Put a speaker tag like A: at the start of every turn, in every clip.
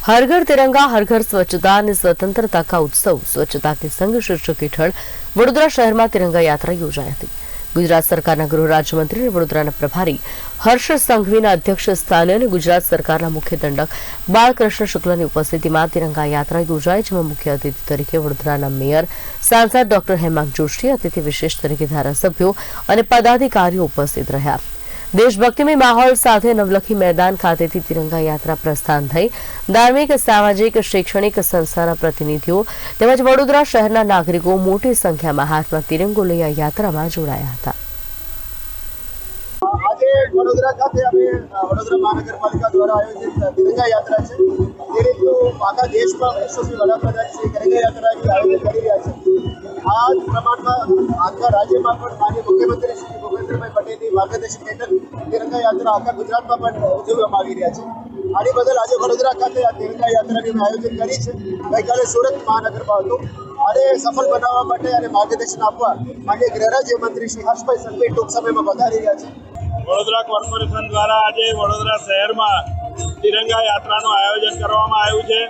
A: હર ઘર તિરંગા, હર ઘર સ્વચ્છતા અને સ્વતંત્રતા કા ઉત્સવ. સ્વચ્છતા કે સંઘ શીર્ષક હેઠળ વડોદરા શહેરમાં તિરંગા યાત્રા યોજાઈ હતી. ગુજરાત સરકારના ગૃહ રાજ્યમંત્રી અને વડોદરાના પ્રભારી હર્ષ સંઘવીના અધ્યક્ષ સ્થાને અને ગુજરાત સરકારના મુખ્ય દંડક બાળકૃષ્ણ શુક્લની ઉપસ્થિતિમાં તિરંગા યાત્રા યોજાઈ, જેમાં મુખ્ય અતિથિ તરીકે વડોદરાના મેયર, સાંસદ ડોક્ટર હેમાંગ જોશી, અતિથિ વિશેષ તરીકે ધારાસભ્યો અને પદાધિકારીઓ ઉપસ્થિત રહ્યા. દેશભક્તિમય માહોલ સાથે નવલખી મેદાન ખાતેથી તિરંગા યાત્રા પ્રસ્થાન થઈ. ધાર્મિક, સામાજિક, શૈક્ષણિક સંસ્થાના પ્રતિનિધિઓ તેમજ વડોદરા શહેરના નાગરિકો મોટી સંખ્યામાં હાથમાં તિરંગો લઈ આ યાત્રામાં જોડાયા હતા.
B: વડોદરા ખાતે અમે વડોદરા મહાનગરપાલિકા દ્વારા આયોજિત તિરંગા યાત્રા છે. જે રીતનું આખા દેશમાં યશસ્વી વડાપ્રધાન શ્રી તિરંગા યાત્રા આયોજન કરી રહ્યા છે. આ પ્રમાણમાં આખા રાજ્યમાં પણ માન્ય મુખ્યમંત્રી શ્રી ભૂપેન્દ્રભાઈ પટેલની માર્ગદર્શન હેઠળ તિરંગા યાત્રા આખા ગુજરાતમાં પણ ઉજવવામાં આવી રહ્યા છે. આની બદલ આજે વડોદરા ખાતે આ તિરંગા યાત્રાનું આયોજન કરી છે. ગઈકાલે સુરત મહાનગરમાં હતું. આને સફળ બનાવવા માટે અને માર્ગદર્શન આપવા માન્ય ગૃહ રાજ્ય મંત્રી શ્રી હર્ષભાઈ સંઘવી ટૂંક સમયમાં વધારી રહ્યા છે.
C: વડોદરા કોર્પોરેશન દ્વારા આજે વડોદરા શહેરમાં તિરંગા યાત્રાનું આયોજન કરવામાં આવ્યું છે.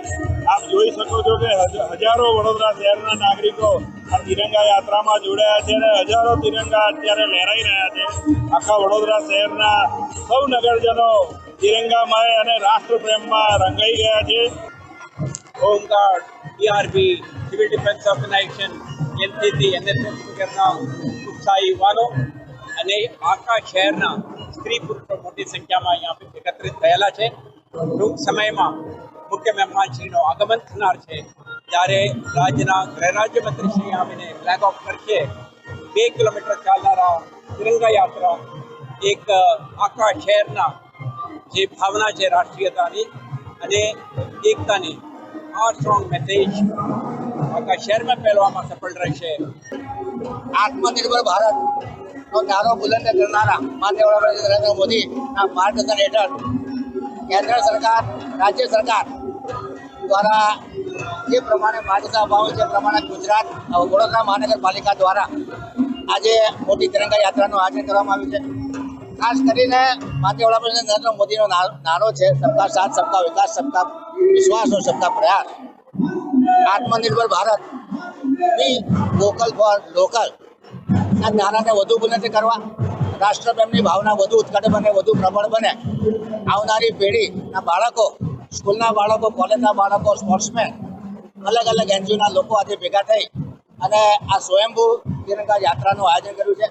C: આપ જોઈ શકો છો કે હજ- હજારો વડોદરા શહેરના નાગરિકો આ તિરંગા યાત્રામાં જોડાયા છે અને હજારો તિરંગા અત્યારે લહેરાઈ રહ્યા છે. આખા વડોદરા શહેરના સૌ નગરજનો તિરંગામય અને રાષ્ટ્રપ્રેમમાં રંગાઈ ગયા છે.
D: Home guard TRB civil defence organisation, NCC, NSS વગેરેના ઉત્સાહી યુવાનો અને આખા શહેરના સ્ત્રી પુરુષો મોટી સંખ્યામાં અહીંયા એકત્રિત થયેલા છે. ટૂંક સમયમાં મુખ્ય મહેમાનશ્રીનો આગમન થનાર છે. ત્યારે રાજ્યના ગૃહ રાજ્યમંત્રી શ્રી આવીને ફ્લેગ ઓફ કરશે, બે કિલોમીટર ચાલનારા તિરંગા યાત્રા એક આખા શહેરના જે ભાવના છે રાષ્ટ્રીયતાની અને એકતાની, આ સ્ટ્રોંગ મેસેજ આખા શહેરમાં ફેલાવવામાં સફળ રહેશે.
E: આત્મનિર્ભર ભારત. નો નારો બુલંદ કરનારા માન્ય વડાપ્રધાન નરેન્દ્ર મોદીના માર્ગદર્શન હેઠળ કેન્દ્ર સરકાર, રાજ્ય સરકાર દ્વારા જે પ્રમાણે માન્યતા અપાવે છે પ્રમાણે ગુજરાત વડોદરા મહાનગરપાલિકા દ્વારા આજે મોટી તિરંગા યાત્રાનું આયોજન કરવામાં આવ્યું છે. ખાસ કરીને માન્ય વડાપ્રધાન નરેન્દ્ર મોદીનો ના- નારો છે સબકા સાથ સબકા વિકાસ સબકા વિશ્વાસ और સબકા પ્રયાસ. આત્મનિર્ભર Bharat. Be vocal for local નારાને વધુ ઉન્નતિ કરવા રાષ્ટ્રપ્રેમની ભાવના વધુ ઉત્કટ બને, વધુ પ્રબળ બને. આવનારી પેઢીના બાળકો, સ્કૂલના બાળકો, કોલેજના બાળકો સ્પોર્ટ્સમેન અલગ અલગ એનજીઓના લોકો આજે ભેગા થઈ અને આ સ્વયંભૂ તિરંગા યાત્રાનું આયોજન કર્યું છે.